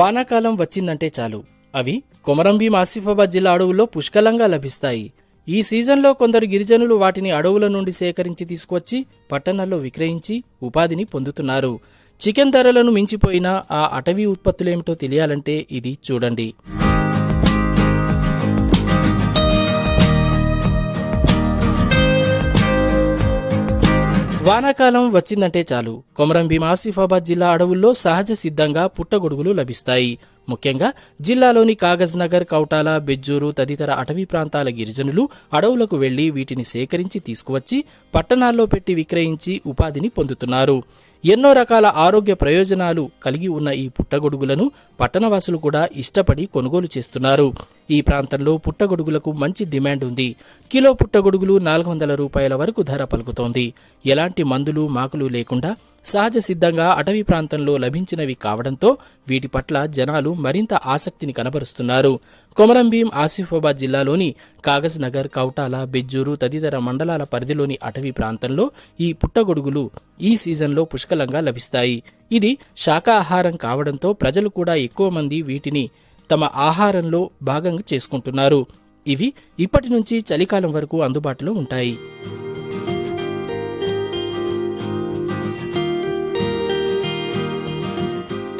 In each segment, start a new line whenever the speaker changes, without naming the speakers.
వానాకాలం వచ్చిందంటే చాలు. అవి కొమరంభీం ఆసిఫాబాద్ జిల్లా అడవుల్లో పుష్కలంగా లభిస్తాయి. ఈ సీజన్లో కొందరు గిరిజనులు వాటిని అడవుల నుండి సేకరించి తీసుకొచ్చి పట్టణాల్లో విక్రయించి ఉపాధిని పొందుతున్నారు. చికెన్ ధరలను మించిపోయిన ఆ అటవీ ఉత్పత్తులేమిటో తెలియాలంటే ఇది చూడండి. వానాకాలం వచ్చిందంటే చాలు. కొమరంభీం ఆసిఫాబాద్ జిల్లా అడవుల్లో సహజ సిద్ధంగా పుట్టగొడుగులు లభిస్తాయి. ముఖ్యంగా జిల్లాలోని కాగజ్ నగర్ కౌటాల బెజ్జూరు తదితర అటవీ ప్రాంతాల గిరిజనులు అడవులకు వెళ్ళి వీటిని సేకరించి తీసుకువచ్చి పట్టణాల్లో పెట్టి విక్రయించి ఉపాధిని పొందుతున్నారు. ఎన్నో రకాల ఆరోగ్య ప్రయోజనాలు కలిగి ఉన్న ఈ పుట్టగొడుగులను పట్టణవాసులు కూడా ఇష్టపడి కొనుగోలు చేస్తున్నారు. ఈ ప్రాంతంలో పుట్టగొడుగులకు మంచి డిమాండ్ ఉంది. కిలో పుట్టగొడుగులు నాలుగు వందల రూపాయల వరకు ధర పలుకుతోంది. ఎలాంటి మందులు మాకులు లేకుండా సహజ సిద్ధంగా అటవీ ప్రాంతంలో లభించినవి కావడంతో వీటి పట్ల జనాలు మరింత ఆసక్తిని కనబరుస్తున్నారు. కొమరంభీం ఆసిఫాబాద్ జిల్లాలోని కాగజ్ నగర్ కౌటాల బెజ్జూరు తదితర మండలాల పరిధిలోని అటవీ ప్రాంతంలో ఈ పుట్టగొడుగులు ఈ సీజన్లో పుష్కలంగా లభిస్తాయి. ఇది శాకాహారం కావడంతో ప్రజలు కూడా ఎక్కువ మంది వీటిని తమ ఆహారంలో భాగంగా చేసుకుంటున్నారు. ఇవి ఇప్పటి నుంచి చలికాలం వరకు అందుబాటులో ఉంటాయి.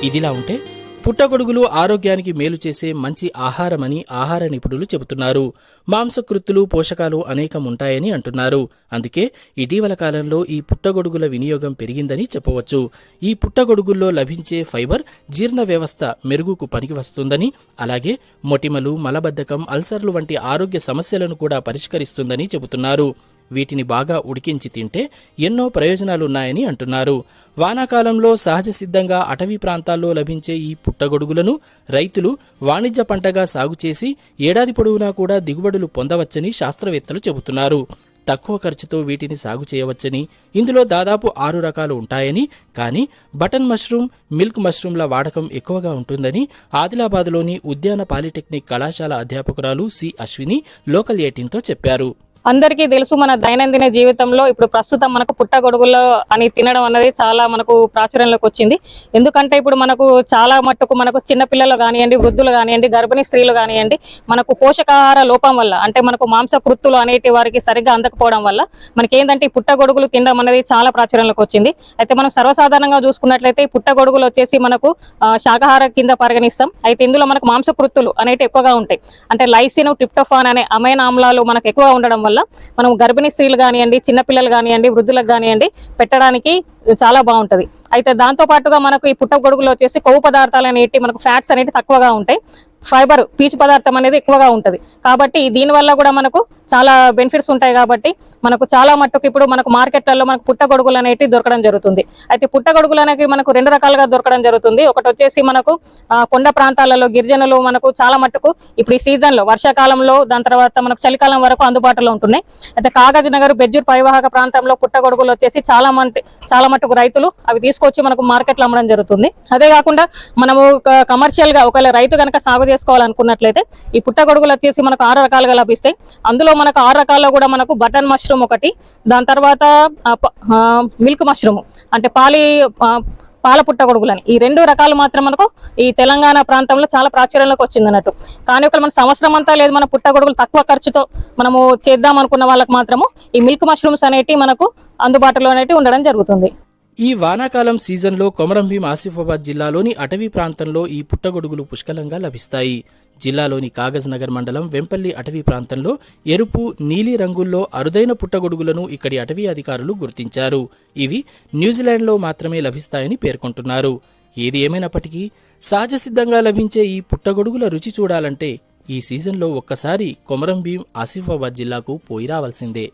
ఇదిలా ఉంటే పుట్టగొడుగులు ఆరోగ్యానికి మేలు చేసే మంచి ఆహారమని ఆహార నిపుణులు చెబుతున్నారు. మాంసకృత్తులు పోషకాలు అనేకం ఉంటాయని అంటున్నారు. అందుకే ఇటీవల కాలంలో ఈ పుట్టగొడుగుల వినియోగం పెరిగిందని చెప్పవచ్చు. ఈ పుట్టగొడుగుల్లో లభించే ఫైబర్ జీర్ణ వ్యవస్థ మెరుగుకు పనికి వస్తుందని అలాగే మొటిమలు మలబద్ధకం అల్సర్లు వంటి ఆరోగ్య సమస్యలను కూడా పరిష్కరిస్తుందని చెబుతున్నారు. వీటిని బాగా ఉడికించి తింటే ఎన్నో ప్రయోజనాలున్నాయని అంటున్నారు. వానాకాలంలో సహజ సిద్ధంగా అటవీ ప్రాంతాల్లో లభించే ఈ పుట్టగొడుగులను రైతులు వాణిజ్య పంటగా సాగు చేసి ఏడాది పొడవునా కూడా దిగుబడులు పొందవచ్చని శాస్త్రవేత్తలు చెబుతున్నారు. తక్కువ ఖర్చుతో వీటిని సాగు చేయవచ్చని ఇందులో దాదాపు ఆరు రకాలు ఉంటాయని కానీ బటన్ మష్రూమ్ మిల్క్ మష్రూమ్ల వాడకం ఎక్కువగా ఉంటుందని ఆదిలాబాద్లోని ఉద్యాన పాలిటెక్నిక్ కళాశాల అధ్యాపకురాలు సి అశ్విని లోకల్ ఎయిటీన్తో చెప్పారు.
అందరికీ తెలుసు మన దైనందిన జీవితంలో ఇప్పుడు ప్రస్తుతం మనకు పుట్టగొడుగుల్లో అని తినడం అనేది చాలా మనకు ప్రాచుర్యంలోకి వచ్చింది. ఎందుకంటే ఇప్పుడు మనకు చాలా మట్టుకు మనకు చిన్నపిల్లలు కానివ్వండి వృద్ధులు కానివ్వండి గర్భిణీ స్త్రీలు కానివ్వండి మనకు పోషకాహార లోపం వల్ల అంటే మనకు మాంసకృత్తులు అనేటి వారికి సరిగ్గా అందకపోవడం వల్ల మనకి ఏంటంటే ఈ పుట్టగొడుగులు తినడం అనేది చాలా ప్రాచుర్యంలోకి వచ్చింది. అయితే మనం సర్వసాధారణంగా చూసుకున్నట్లయితే ఈ పుట్టగొడుగులు వచ్చేసి మనకు శాకాహార కింద పరిగణిస్తాం. అయితే ఇందులో మనకు మాంసకృత్తులు అనేవి ఎక్కువగా ఉంటాయి. అంటే లైసిన్ టిప్టోఫాన్ అనే అమైన్ ఆమ్లాలు మనకు ఎక్కువగా ఉండడం వల్ల మనం గర్భిణీ స్త్రీలు కానివ్వండి చిన్నపిల్లలు కానివ్వండి వృద్ధులకు కానివ్వండి పెట్టడానికి చాలా బాగుంటది. అయితే దాంతో పాటుగా మనకు ఈ పుట్టగొడుగులో వచ్చేసి కొవ్వు పదార్థాలు అనేటి మనకు ఫ్యాట్స్ అనేవి తక్కువగా ఉంటాయి. ఫైబర్ పీచు పదార్థం అనేది ఎక్కువగా ఉంటుంది. కాబట్టి దీనివల్ల కూడా మనకు చాలా బెనిఫిట్స్ ఉంటాయి కాబట్టి మనకు చాలా మట్టుకు ఇప్పుడు మనకు మార్కెట్లలో మనకు పుట్టగొడుగులు అనేవి దొరకడం జరుగుతుంది. అయితే పుట్టగొడుగులు అనేవి మనకు రెండు రకాలుగా దొరకడం జరుగుతుంది. ఒకటి వచ్చేసి మనకు ఆ, కొండ ప్రాంతాలలో గిరిజనులు మనకు చాలా మట్టుకు ఇప్పుడు ఈ సీజన్లో వర్షాకాలంలో దాని తర్వాత మనకు చలికాలం వరకు అందుబాటులో ఉంటున్నాయి. అయితే కాగజ్ నగర్ బెజ్జూర్ పరివాహక ప్రాంతంలో పుట్టగొడుగులు వచ్చేసి చాలా మంది చాలా మట్టుకు రైతులు అవి తీసుకొచ్చి మనకు మార్కెట్లో అమ్మడం జరుగుతుంది. అదే కాకుండా మనము కమర్షియల్గా ఒకవేళ రైతు కనుక సాగు చేసుకోవాలనుకున్నట్లయితే ఈ పుట్టగొడుగులు వచ్చేసి మనకు ఆరు రకాలుగా లభిస్తాయి. అందులో మనకు ఆరు రకాల్లో కూడా మనకు బటన్ మష్రూమ్ ఒకటి దాని తర్వాత మిల్క్ మష్రూమ్ అంటే పాలి ఆ, పాల పుట్టగొడుగులని ఈ రెండు రకాలు మాత్రం మనకు ఈ తెలంగాణ ప్రాంతంలో చాలా ప్రాచుర్యంలోకి వచ్చింది అన్నట్టు. కానీ ఒకవేళ మన సంవత్సరం అంతా లేదు మన పుట్టగొడుగులు తక్కువ ఖర్చుతో మనము చేద్దాం అనుకున్న వాళ్ళకి మాత్రము ఈ మిల్క్ మష్రూమ్స్ అనేటివి మనకు అందుబాటులో అనేటివి ఉండడం జరుగుతుంది.
ఈ వానాకాలం సీజన్లో కొమరంభీం ఆసిఫాబాద్ జిల్లాలోని అటవీ ప్రాంతంలో ఈ పుట్టగొడుగులు పుష్కలంగా లభిస్తాయి. జిల్లాలోని కాగజ్ నగర్ మండలం వెంపల్లి అటవీ ప్రాంతంలో ఎరుపు నీలి రంగుల్లో అరుదైన పుట్టగొడుగులను ఇక్కడి అటవీ అధికారులు గుర్తించారు. ఇవి న్యూజిలాండ్లో మాత్రమే లభిస్తాయని పేర్కొంటున్నారు. ఏది ఏమైనప్పటికీ సహజ సిద్ధంగా లభించే ఈ పుట్టగొడుగుల రుచి చూడాలంటే ఈ సీజన్లో ఒక్కసారి కొమరంభీం ఆసిఫాబాద్ జిల్లాకు పోయి రావాల్సిందే.